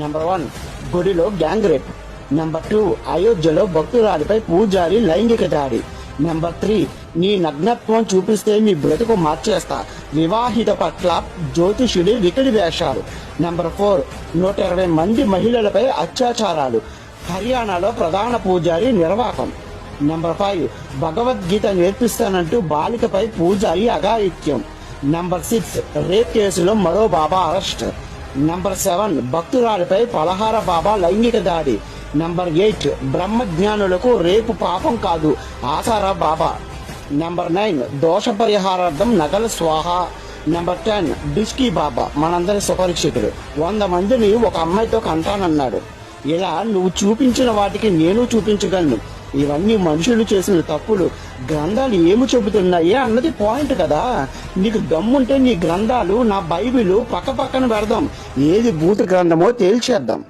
Number one గుడిలో gang rape number two అయోధ్యలో భక్తురాలిపై పూజారి లైంగిక దాడి. నెంబర్ త్రీ నీ నగ్నత్వం చూపిస్తే మీ బ్రతుకు మార్చేస్తా. వివాహిత పట్ల జ్యోతిషుడి వికటి వేషాలు. నెంబర్ ఫోర్ నూట ఇరవై మంది మహిళలపై అత్యాచారాలు. హర్యానాలో ప్రధాన పూజారి నిర్వాకం. నెంబర్ ఫైవ్ భగవద్గీత నేర్పిస్తానంటూ బాలికపై పూజారి అఘాయిత్యం. నెంబర్ సిక్స్ రేప్ కేసులో మరో బాబా అరెస్ట్ నంబర్ సెవెన్ భక్తురాలిపై పలహార బాబా లైంగిక దాడి. నంబర్ ఎయిట్ బ్రహ్మజ్ఞానులకు రేపు పాపం కాదు ఆసారా బాబా. నంబర్ నైన్ దోష పరిహారార్థం నగల స్వాహ. నంబర్ టెన్ డిస్కీ బాబా మనందరి సుపరిచితుడు. వంద మందిని ఒక అమ్మాయితో కంటానన్నాడు. ఇలా నువ్వు చూపించిన వాటికి నేను చూపించగలను. ఇవన్నీ మనుషులు చేసిన తప్పులు. గ్రంథాలు ఏమి చెబుతున్నాయి అన్నది పాయింట్ కదా. నీకు దమ్ముంటే నీ గ్రంథాలు నా బైబిల్ పక్క పక్కన పెడదాం. ఏది భూత గ్రంథమో తేల్చేద్దాం.